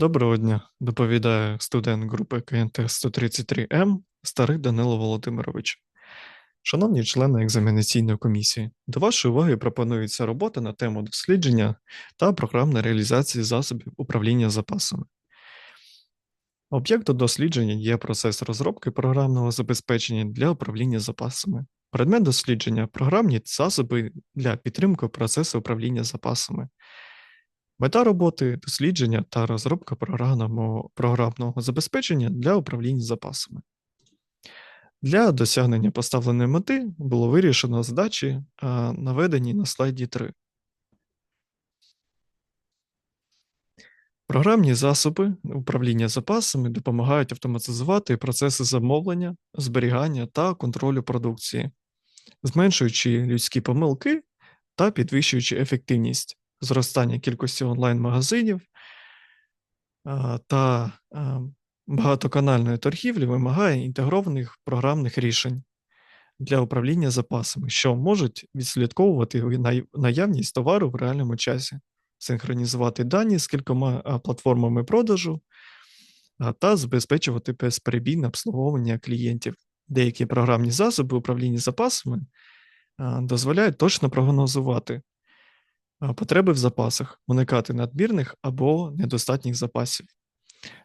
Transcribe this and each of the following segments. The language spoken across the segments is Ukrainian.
Доброго дня, доповідає студент групи КНТ 133М Старий Данило Володимирович. Шановні члени екзаменаційної комісії, до вашої уваги пропонується робота на тему дослідження та програмної реалізації засобів управління запасами. Об'єктом дослідження є процес розробки програмного забезпечення для управління запасами. Предмет дослідження програмні засоби для підтримки процесу управління запасами. Мета роботи дослідження та розробка програмного, забезпечення для управління запасами. Для досягнення поставленої мети було вирішено задачі, наведені на слайді 3. Програмні засоби управління запасами допомагають автоматизувати процеси замовлення, зберігання та контролю продукції, зменшуючи людські помилки та підвищуючи ефективність зростання кількості онлайн-магазинів та багатоканальної торгівлі вимагає інтегрованих програмних рішень для управління запасами, що можуть відслідковувати наявність товару в реальному часі, синхронізувати дані з кількома платформами продажу та забезпечувати безперебійне обслуговування клієнтів. Деякі програмні засоби управління запасами дозволяють точно прогнозувати потреби в запасах, уникати надмірних або недостатніх запасів,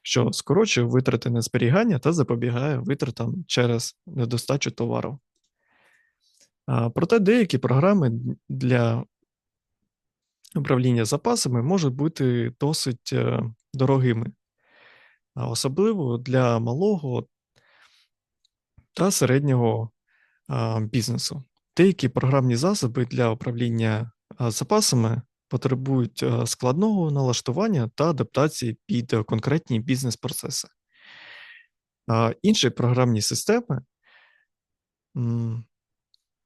що скорочує витрати на зберігання та запобігає витратам через недостачу товару. Проте деякі програми для управління запасами можуть бути досить е, дорогими, особливо для малого та середнього бізнесу. Деякі програмні засоби для управління запасами потребують складного налаштування та адаптації під конкретні бізнес-процеси. Інші програмні системи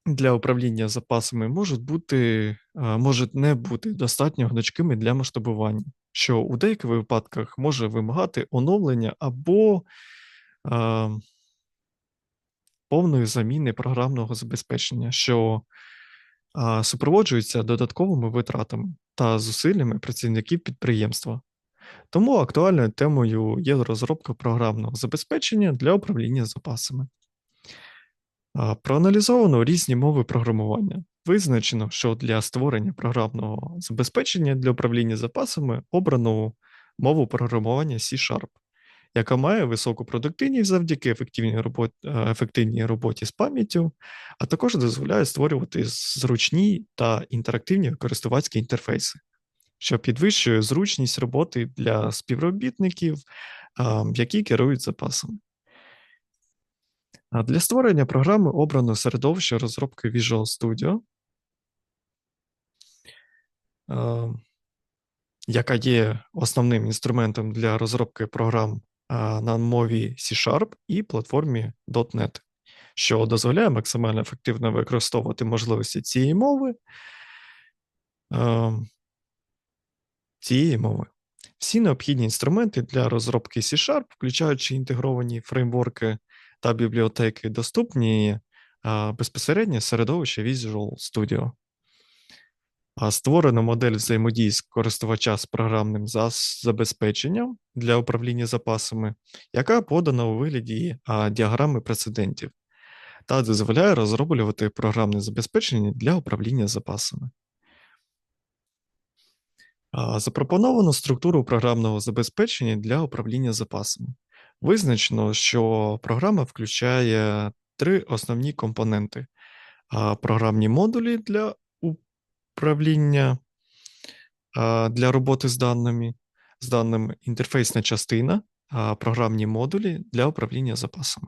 для управління запасами можуть бути, можуть не бути достатньо гнучкими для масштабування, що у деяких випадках може вимагати оновлення або повної заміни програмного забезпечення, що супроводжуються додатковими витратами та зусиллями працівників підприємства. Тому актуальною темою є розробка програмного забезпечення для управління запасами. Проаналізовано різні мови програмування. Визначено, що для створення програмного забезпечення для управління запасами обрано мову програмування C-Sharp яка має високу продуктивність завдяки ефективній роботі, е, ефективній роботі з пам'яттю, а також дозволяє створювати зручні та інтерактивні користувацькі інтерфейси, що підвищує зручність роботи для співробітників, які керують запасами. Для створення програми обрано середовище розробки Visual Studio, яка є основним інструментом для розробки програм на мові C-Sharp і платформі .NET, що дозволяє максимально ефективно використовувати можливості цієї мови. Цієї мови. Всі необхідні інструменти для розробки C-Sharp, включаючи інтегровані фреймворки та бібліотеки, доступні безпосередньо середовище Visual Studio. Створено модель взаємодії з користувача з програмним забезпеченням для управління запасами, яка подана у вигляді діаграми прецедентів, та дозволяє розроблювати програмне забезпечення для управління запасами. Запропоновано структуру програмного забезпечення для управління запасами. Визначено, що програма включає три основні компоненти: програмні модулі для управління для роботи з даними, з даними інтерфейсна частина, програмні модулі для управління запасами.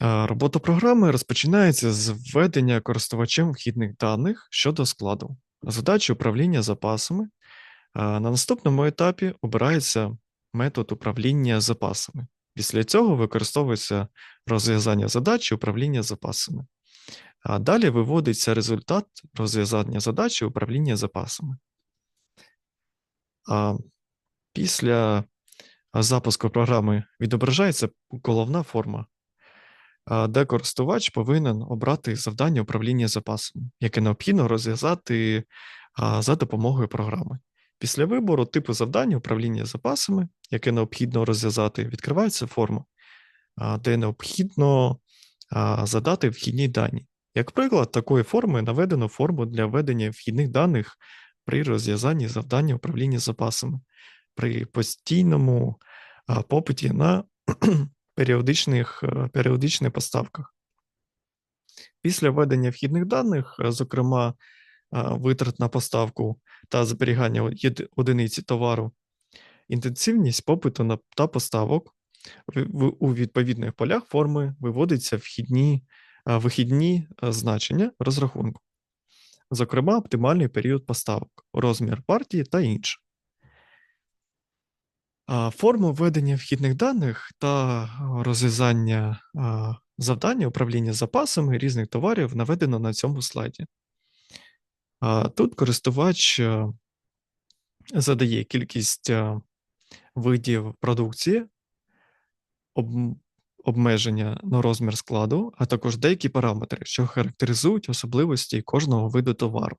Робота програми розпочинається з введення користувачем вхідних даних щодо складу. Задачі управління запасами. На наступному етапі обирається метод управління запасами. Після цього використовується розв'язання задачі управління запасами. А далі виводиться результат розв'язання задачі управління запасами. А Після запуску програми відображається головна форма, де користувач повинен обрати завдання управління запасом, яке необхідно розв'язати за допомогою програми. Після вибору типу завдання управління запасами, яке необхідно розв'язати, відкривається форма, де необхідно задати вхідні дані. Як приклад такої форми наведено форму для введення вхідних даних при розв'язанні завдання управління запасами при постійному попиті на періодичних, е, періодичних поставках. Після введення вхідних даних, е, зокрема витрат на поставку та зберігання одиниці товару, інтенсивність попиту на та поставок у відповідних полях форми виводиться вхідні, вихідні значення розрахунку, зокрема оптимальний період поставок, розмір партії та інше. Форму введення вхідних даних та розв'язання завдання управління запасами різних товарів наведено на цьому слайді. Тут користувач е, задає кількість е, видів продукції, обмеження на розмір складу, а також деякі параметри, що характеризують особливості кожного виду товару.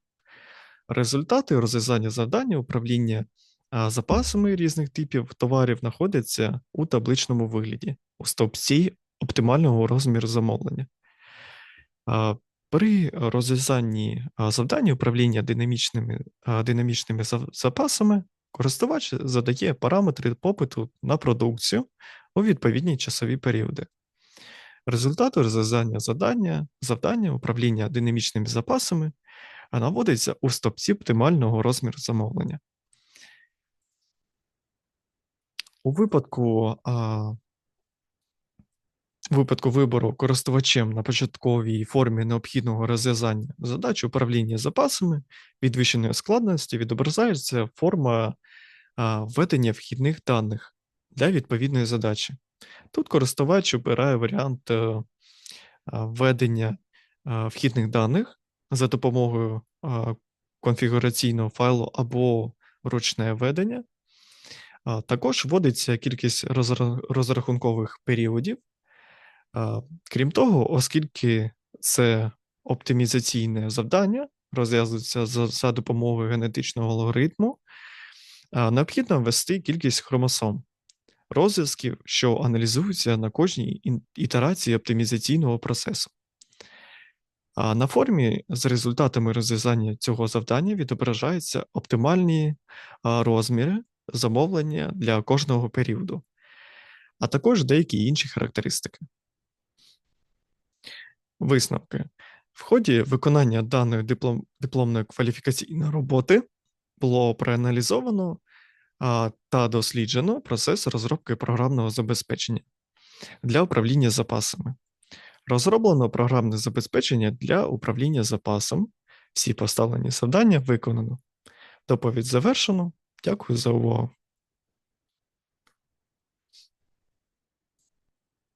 Результати розв'язання завдання управління запасами різних типів товарів знаходяться у табличному вигляді у стовпці оптимального розміру замовлення. При розв'язанні завдання управління динамічними, динамічними запасами користувач задає параметри попиту на продукцію у відповідні часові періоди. Результати розв'язання завдання, завдання управління динамічними запасами наводиться у стопці оптимального розміру замовлення. У випадку, а, у випадку вибору користувачем на початковій формі необхідного розв'язання задач управління запасами підвищеної складності відображається форма а, введення вхідних даних для відповідної задачі. Тут користувач обирає варіант е, введення вхідних даних за допомогою конфігураційного файлу або ручне введення. Також вводиться кількість розрахункових періодів. Крім того, оскільки це оптимізаційне завдання, розв'язується за допомогою генетичного алгоритму, необхідно ввести кількість хромосом, розв'язків, що аналізуються на кожній ітерації оптимізаційного процесу. А на формі з результатами розв'язання цього завдання відображаються оптимальні розміри замовлення для кожного періоду, а також деякі інші характеристики. Висновки. В ході виконання даної диплом, дипломної кваліфікаційної роботи було проаналізовано та досліджено процес розробки програмного забезпечення для управління запасами. Розроблено програмне забезпечення для управління запасом. Всі поставлені завдання виконано. Доповідь завершено. Дякую за увагу.